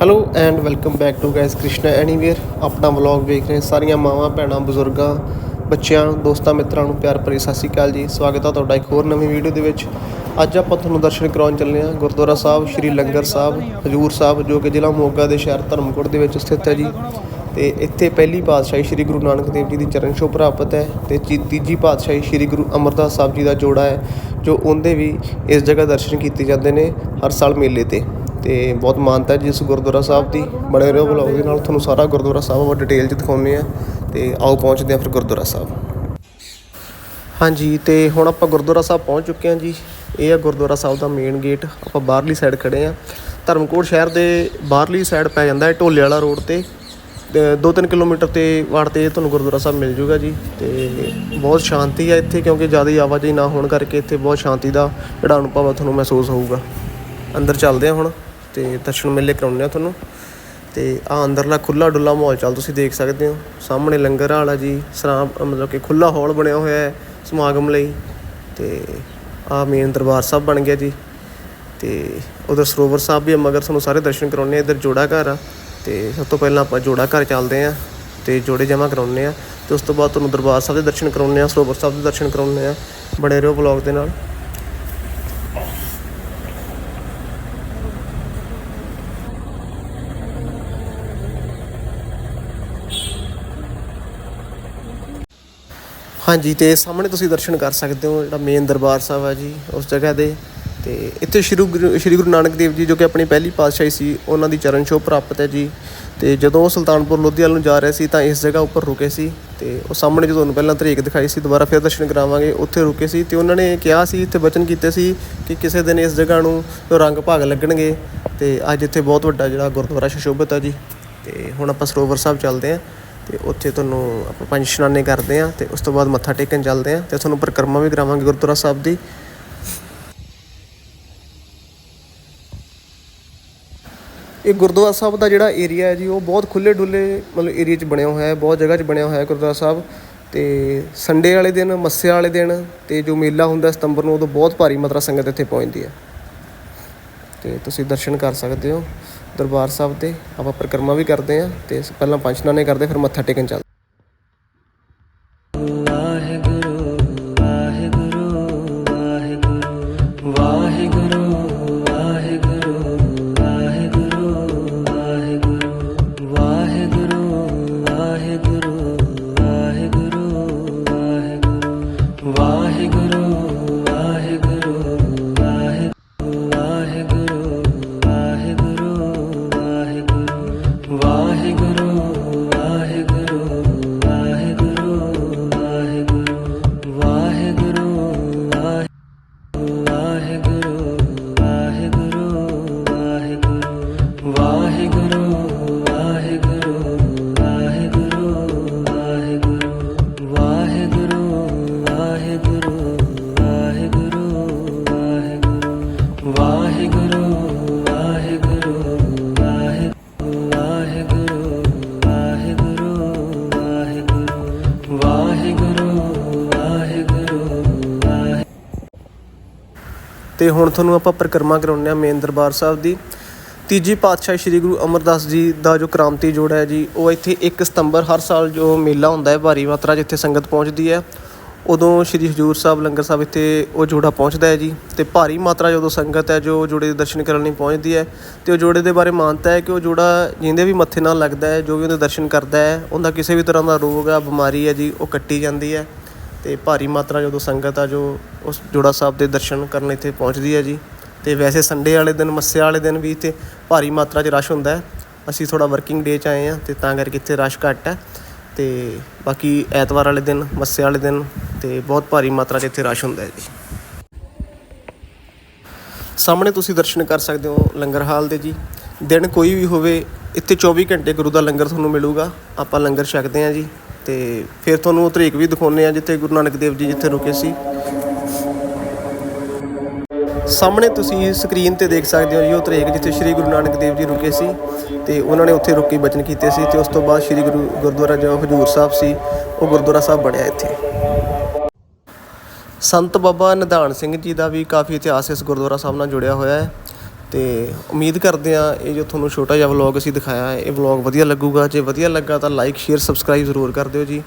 Hello and welcome back to guys Krishna anywhere ਆਪਣਾ vlog ਵੇਖ ਰਹੇ ਸਾਰੀਆਂ ਮਾਵਾਂ, ਭੈਣਾਂ, ਬਜ਼ੁਰਗਾਂ, ਬੱਚਿਆਂ, ਦੋਸਤਾਂ, ਮਿੱਤਰਾਂ ਨੂੰ ਪਿਆਰ ਭਰੀ ਸਤਿ ਸ਼੍ਰੀ ਅਕਾਲ ਜੀ। ਸਵਾਗਤ ਹੈ ਤੁਹਾਡਾ ਇੱਕ ਹੋਰ ਨਵੀਂ ਵੀਡੀਓ ਦੇ ਵਿੱਚ। ਅੱਜ ਆਪਾਂ ਤੁਹਾਨੂੰ ਦਰਸ਼ਨ ਕਰਾਉਣ ਚੱਲੇ ਹਾਂ, ਗੁਰਦੁਆਰਾ ਸਾਹਿਬ, ਸ਼੍ਰੀ ਲੰਗਰ ਸਾਹਿਬ, ਹਜੂਰ ਸਾਹਿਬ, ਜੋ ਕਿ ਜ਼ਿਲ੍ਹਾ ਮੋਗਾ ਦੇ ਸ਼ਹਿਰ ਧਰਮਕੋਟ ਦੇ ਵਿੱਚ ਸਥਿਤ ਹੈ ਜੀ। ਤੇ ਇੱਥੇ ਪਹਿਲੀ ਪਾਤਸ਼ਾਹੀ ਸ਼੍ਰੀ ਗੁਰੂ ਨਾਨਕ ਦੇਵ ਜੀ ਦੀ ਚਰਨ ਛੋਹ ਪ੍ਰਾਪਤ ਹੈ ਤੇ ਤੀ- ਤੀਜੀ ਪਾਤਸ਼ਾਹੀ ਸ਼੍ਰੀ ਗੁਰੂ ਅਮਰਦਾਸ ਸਾਹਿਬ ਜੀ ਦਾ ਜੋੜਾ ਹੈ, ਜੋ ਉਹਦੇ ਵੀ ਇਸ ਜਗ੍ਹਾ ਦਰਸ਼ਨ ਕੀਤੇ ਜਾਂਦੇ ਨੇ ਹਰ ਸਾਲ ਮੇਲੇ ਤੇ। ਤੇ ਬਹੁਤ ਮਾਨਤਾ ਹੈ ਜੀ ਇਸ ਗੁਰਦੁਆਰਾ ਸਾਹਿਬ ਦੀ। ਬਣੇ ਰਹੋ ਵਲੌਗ ਦੇ ਨਾਲ ਤੁਹਾਨੂੰ ਸਾਰਾ ਗੁਰਦੁਆਰਾ ਸਾਹਿਬ ਆਪਾਂ ਡਿਟੇਲ 'ਚ ਦਿਖਾਉਂਦੇ ਆ ਤੇ ਆਓ ਪਹੁੰਚਦੇ ਹਾਂ ਫਿਰ ਗੁਰਦੁਆਰਾ ਸਾਹਿਬ। ਹਾਂਜੀ, ਤੇ ਹੁਣ ਆਪਾਂ ਗੁਰਦੁਆਰਾ ਸਾਹਿਬ ਪਹੁੰਚ ਚੁੱਕੇ ਹਾਂ ਜੀ। ਇਹ ਆ ਗੁਰਦੁਆਰਾ ਸਾਹਿਬ ਦਾ ਮੇਨ ਗੇਟ ਆਪਾਂ ਬਾਹਰਲੀ ਸਾਈਡ ਖੜੇ ਆ ਧਰਮਕੋਟ ਸ਼ਹਿਰ ਦੇ ਬਾਹਰਲੀ ਸਾਈਡ ਪੈ ਜਾਂਦਾ ਹੈ ਢੋਲੇ ਵਾਲਾ ਰੋਡ ਤੇ। 2-3 ਕਿਲੋਮੀਟਰ ਤੇ ਵਾੜ ਤੇ ਤੁਹਾਨੂੰ ਗੁਰਦੁਆਰਾ ਸਾਹਿਬ ਮਿਲ ਜੂਗਾ ਜੀ। ਤੇ ਬਹੁਤ ਸ਼ਾਂਤੀ ਹੈ ਇੱਥੇ ਕਿਉਂਕਿ ਜ਼ਿਆਦਾ ਆਵਾਜਾਈ ਨਾ ਹੋਣ ਕਰਕੇ ਇੱਥੇ ਬਹੁਤ ਸ਼ਾਂਤੀ ਦਾ ਜਿਹੜਾ ਅਨੁਭਵ ਆ ਤੁਹਾਨੂੰ ਮਹਿਸੂਸ ਹੋਊਗਾ। ਅੰਦਰ ਚੱਲਦੇ ਆ ਹੁਣ। ਤੇ ਦਰਸ਼ਨ ਮੇਲੇ ਕਰਾਉਂਦੇ ਆ ਤੁਹਾਨੂੰ। ਤੇ ਆ ਅੰਦਰਲਾ ਖੁੱਲਾ ਡੁੱਲਾ ਮਾਹੌਲ ਚੱਲ ਤੁਸੀਂ ਦੇਖ ਸਕਦੇ ਹੋ। ਸਾਹਮਣੇ ਲੰਗਰ ਵਾਲਾ ਜੀ, ਸਰਾਂ ਮਤਲਬ ਕਿ ਖੁੱਲਾ ਹਾਲ ਬਣਿਆ ਹੋਇਆ ਹੈ ਸਮਾਗਮ ਲਈ। ਤੇ ਆ ਮੇਨ ਦਰਬਾਰ ਸਾਹਿਬ ਬਣ ਗਿਆ ਜੀ। ਤੇ ਉਧਰ ਸਰੋਵਰ ਸਾਹਿਬ ਵੀ ਆ, ਮਗਰ ਤੁਹਾਨੂੰ ਸਾਰੇ ਦਰਸ਼ਨ ਕਰਾਉਣੇ ਆ ਇਧਰ ਜੋੜਾ ਘਰ ਆ ਤੇ ਸਭ ਤੋਂ ਪਹਿਲਾਂ ਆਪਾਂ ਜੋੜਾ ਘਰ ਚੱਲਦੇ ਆ ਤੇ ਜੋੜੇ ਜਮਾ ਕਰਾਉਣੇ ਆ ਤੇ ਉਸ ਤੋਂ ਬਾਅਦ ਤੁਹਾਨੂੰ ਦਰਬਾਰ ਸਾਹਿਬ ਦੇ ਦਰਸ਼ਨ ਕਰਾਉਣੇ ਆ ਸਰੋਵਰ ਸਾਹਿਬ ਦੇ ਦਰਸ਼ਨ ਕਰਾਉਣੇ ਆ ਬਣੇ ਰਹੋ ਵਲੌਗ ਦੇ ਨਾਲ। ਹਾਂਜੀ, ਤੇ ਸਾਹਮਣੇ ਤੁਸੀਂ ਦਰਸ਼ਨ ਕਰ ਸਕਦੇ ਹੋ, ਜਿਹੜਾ ਮੇਨ ਦਰਬਾਰ ਸਾਹਿਬ ਹੈ ਜੀ, ਉਸ ਜਗ੍ਹਾ ਦੇ। ਤੇ ਇੱਥੇ ਸ਼੍ਰੀ ਗੁਰੂ ਸ਼੍ਰੀ ਗੁਰੂ ਨਾਨਕ ਦੇਵ ਜੀ ਜੋ ਕਿ ਆਪਣੀ ਪਹਿਲੀ ਪਾਤਸ਼ਾਹੀ ਸੀ, ਉਹਨਾਂ ਦੀ ਚਰਨ ਛੋਹ ਪ੍ਰਾਪਤ ਹੈ ਜੀ। ਤੇ ਜਦੋਂ ਉਹ ਸੁਲਤਾਨਪੁਰ ਲੋਧੀ ਵੱਲ ਨੂੰ ਜਾ ਰਹੇ ਸੀ, ਤਾਂ ਇਸ ਜਗ੍ਹਾ ਉੱਪਰ ਰੁਕੇ ਸੀ। ਤੇ ਉਹ ਸਾਹਮਣੇ ਜਦੋਂ ਤੁਹਾਨੂੰ ਪਹਿਲਾਂ ਤਰੀਕ ਦਿਖਾਈ ਸੀ, ਦੁਬਾਰਾ ਫਿਰ ਦਰਸ਼ਨ ਕਰਾਵਾਂਗੇ, ਉੱਥੇ ਰੁਕੇ ਸੀ। ਤੇ ਉਹਨਾਂ ਨੇ ਕਿਹਾ ਸੀ, ਇੱਥੇ ਵਚਨ ਕੀਤੇ ਸੀ ਕਿ ਕਿਸੇ ਦਿਨ ਇਸ ਜਗ੍ਹਾ ਨੂੰ ਰੰਗ ਭਾਗ ਲੱਗਣਗੇ। ਤੇ ਅੱਜ ਇੱਥੇ ਬਹੁਤ ਵੱਡਾ ਜਿਹੜਾ ਗੁਰਦੁਆਰਾ ਸ਼ੋਭਿਤ ਹੈ ਜੀ। ਤੇ ਹੁਣ ਆਪਾਂ ਸਰੋਵਰ ਸਾਹਿਬ ਚੱਲਦੇ ਹਾਂ। ਤੇ ਉੱਥੇ ਤੁਹਾਨੂੰ ਆਪਾਂ ਪੰਜ ਇਸ਼ਨਾਨੇ ਕਰਦੇ ਆ ਤੇ ਉਸ ਤੋਂ ਬਾਅਦ ਮੱਥਾ ਟੇਕਣ ਚੱਲਦੇ ਆ ਤੇ ਤੁਹਾਨੂੰ ਪਰਿਕਰਮਾ ਵੀ ਕਰਾਵਾਂਗੇ ਗੁਰਦੁਆਰਾ ਸਾਹਿਬ ਦੀ। ਇਹ ਗੁਰਦੁਆਰਾ ਸਾਹਿਬ ਦਾ ਜਿਹੜਾ ਏਰੀਆ ਹੈ ਜੀ, ਉਹ ਬਹੁਤ ਖੁੱਲੇ ਡੁੱਲੇ ਮਤਲਬ ਏਰੀਆ 'ਚ ਬਣਿਆ ਹੋਇਆ ਹੈ, ਬਹੁਤ ਜਗ੍ਹਾ 'ਚ ਬਣਿਆ ਹੋਇਆ ਹੈ ਗੁਰਦੁਆਰਾ ਸਾਹਿਬ ਤੇ ਸੰਡੇ ਵਾਲੇ ਦਿਨ, ਮੱਸਿਆ ਵਾਲੇ ਦਿਨ ਤੇ ਜੋ ਮੇਲਾ ਹੁੰਦਾ ਸਤੰਬਰ ਨੂੰ, ਉਦੋਂ ਬਹੁਤ ਭਾਰੀ ਮਾਤਰਾ ਸੰਗਤ ਇੱਥੇ ਪਹੁੰਚਦੀ ਹੈ। ਤੇ ਤੁਸੀਂ ਦਰਸ਼ਨ ਕਰ ਸਕਦੇ ਹੋ। ਦਰਬਾਰ ਸਾਹਿਬ 'ਤੇ ਆਪਾਂ ਪਰਿਕਰਮਾ ਵੀ ਕਰਦੇ ਆ ਤੇ ਪਹਿਲਾਂ ਪੰਜ ਇਸ਼ਨਾਨੇ ਕਰਦੇ ਫਿਰ ਮੱਥਾ ਟੇਕਣ ਚੱਲਦੇ ਵਾਹਿਗੁਰੂ ਤੇ ਹੁਣ ਤੁਹਾਨੂੰ ਆਪਾਂ ਪਰਿਕਰਮਾ ਕਰਾਉਂਦੇ ਆ ਮੇਨ ਦਰਬਾਰ ਸਾਹਿਬ ਦੀ। ਤੀਜੀ ਪਾਤਸ਼ਾਹ ਸ੍ਰੀ ਗੁਰੂ ਅਮਰਦਾਸ ਜੀ ਦਾ ਜੋ ਕ੍ਰਾਂਤੀ ਜੋੜਾ ਹੈ ਜੀ, ਉਹ ਇੱਥੇ 1 ਸਤੰਬਰ ਹਰ ਸਾਲ ਜੋ ਮੇਲਾ ਹੁੰਦਾ ਹੈ, ਭਾਰੀ ਮਾਤਰਾ ਜਿੱਥੇ ਸੰਗਤ ਪਹੁੰਚਦੀ ਹੈ, ਉਦੋਂ ਸ੍ਰੀ ਹਜੂਰ ਸਾਹਿਬ, ਲੰਗਰ ਸਾਹਿਬ ਇੱਥੇ ਉਹ ਜੋੜਾ ਪਹੁੰਚਦਾ ਹੈ ਜੀ ਤੇ ਭਾਰੀ ਮਾਤਰਾ ਜਦੋਂ ਸੰਗਤ ਹੈ, ਜੋ ਜੋੜੇ ਦੇ ਦਰਸ਼ਨ ਕਰਨ ਲਈ ਪਹੁੰਚਦੀ ਹੈ ਤੇ ਉਹ ਜੋੜੇ ਦੇ ਬਾਰੇ ਮਾਨਤਾ ਹੈ ਕਿ ਉਹ ਜੋੜਾ ਜਿੰਦੇ ਵੀ ਮੱਥੇ ਨਾਲ ਲੱਗਦਾ ਹੈ, ਜੋ ਵੀ ਉਹਦੇ ਦਰਸ਼ਨ ਕਰਦਾ ਹੈ, ਉਹਦਾ ਕਿਸੇ ਵੀ ਤਰ੍ਹਾਂ ਦਾ ਰੋਗ ਆ, ਬਿਮਾਰੀ ਹੈ ਜੀ, ਉਹ ਕੱਟੀ ਜਾਂਦੀ ਹੈ। ਤੇ ਭਾਰੀ ਮਾਤਰਾ ਜਦੋਂ ਸੰਗਤ ਆ ਜੋ ਉਸ ਜੋੜਾ ਸਾਹਿਬ ਦੇ ਦਰਸ਼ਨ ਕਰਨ ਇੱਥੇ ਪਹੁੰਚਦੀ ਹੈ ਜੀ। ਤੇ ਵੈਸੇ ਸੰਡੇ ਵਾਲੇ ਦਿਨ, ਮੱਸਿਆ ਵਾਲੇ ਦਿਨ ਵੀ ਇੱਥੇ ਭਾਰੀ ਮਾਤਰਾ 'ਚ ਰਸ਼ ਹੁੰਦਾ ਹੈ। ਅਸੀਂ ਥੋੜਾ ਵਰਕਿੰਗ ਡੇ 'ਚ ਆਏ ਆ ਤੇ ਤਾਂ ਕਰਕੇ ਇੱਥੇ ਰਸ਼ ਘੱਟ ਹੈ। ਤੇ ਬਾਕੀ ਐਤਵਾਰ ਵਾਲੇ ਦਿਨ, ਮੱਸਿਆ ਵਾਲੇ ਦਿਨ ਤੇ ਬਹੁਤ ਭਾਰੀ ਮਾਤਰਾ 'ਚ ਇੱਥੇ ਰਸ਼ ਹੁੰਦਾ ਹੈ ਜੀ। ਸਾਹਮਣੇ ਤੁਸੀਂ ਦਰਸ਼ਨ ਕਰ ਸਕਦੇ ਹੋ ਲੰਗਰ ਹਾਲ ਦੇ ਜੀ। ਦਿਨ ਕੋਈ ਵੀ ਹੋਵੇ, ਇੱਥੇ 24 ਘੰਟੇ ਗੁਰੂ ਦਾ ਲੰਗਰ ਤੁਹਾਨੂੰ ਮਿਲੂਗਾ। ਆਪਾਂ ਲੰਗਰ ਛਕਦੇ ਹਾਂ ਜੀ। ਤੇ ਫਿਰ ਤੁਹਾਨੂੰ ਉਹ ਤਰੀਕ ਵੀ ਦਿਖਾਉਂਦੇ ਆ ਜਿੱਥੇ ਗੁਰੂ ਨਾਨਕ ਦੇਵ ਜੀ ਜਿੱਥੇ ਰੁਕੇ ਸੀ। ਸਾਹਮਣੇ ਤੁਸੀਂ ਸਕਰੀਨ ਤੇ ਦੇਖ ਸਕਦੇ ਹੋ ਜੀ, ਉਹ ਤਰੀਕ ਜਿੱਥੇ ਸ੍ਰੀ ਗੁਰੂ ਨਾਨਕ ਦੇਵ ਜੀ ਰੁਕੇ ਸੀ ਤੇ ਉਹਨਾਂ ਨੇ ਉੱਥੇ ਰੁਕ ਕੇ ਬਚਨ ਕੀਤੇ ਸੀ ਤੇ ਉਸ ਤੋਂ ਬਾਅਦ ਸ੍ਰੀ ਗੁਰੂ ਗੁਰਦੁਆਰਾ ਜੋ ਹਜੂਰ ਸਾਹਿਬ ਸੀ, ਉਹ ਗੁਰਦੁਆਰਾ ਸਾਹਿਬ ਬਣਿਆ ਇੱਥੇ। ਸੰਤ ਬਾਬਾ ਨਿਧਾਨ ਸਿੰਘ ਜੀ ਦਾ ਵੀ ਕਾਫੀ ਇਤਿਹਾਸ ਇਸ ਗੁਰਦੁਆਰਾ ਸਾਹਿਬ ਨਾਲ ਜੁੜਿਆ ਹੋਇਆ ਹੈ। ਤੇ ਉਮੀਦ ਕਰਦੇ ਆ ਇਹ ਜੋ ਤੁਹਾਨੂੰ ਛੋਟਾ ਜਿਹਾ ਵਲੌਗ ਅਸੀਂ ਦਿਖਾਇਆ, ਇਹ ਵਲੌਗ ਵਧੀਆ ਲੱਗੂਗਾ। ਜੇ ਵਧੀਆ ਲੱਗਾ ਤਾਂ ਲਾਈਕ ਸ਼ੇਅਰ ਸਬਸਕ੍ਰਾਈਬ ਜ਼ਰੂਰ ਕਰ ਦਿਓ ਜੀ।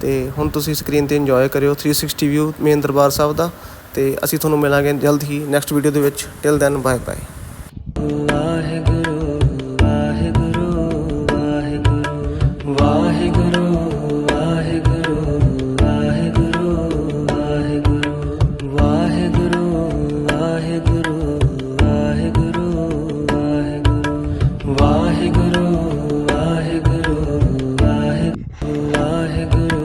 ਤੇ ਹੁਣ ਤੁਸੀਂ ਸਕਰੀਨ ਤੇ ਇੰਜੋਏ ਕਰਿਓ 360 ਵਿਊ ਮੇਨ ਦਰਬਾਰ ਸਾਹਿਬ ਦਾ। ਤੇ ਅਸੀਂ ਤੁਹਾਨੂੰ ਮਿਲਾਂਗੇ ਜਲਦ ਹੀ ਨੈਕਸਟ ਵੀਡੀਓ ਦੇ ਵਿੱਚ। Till then bye bye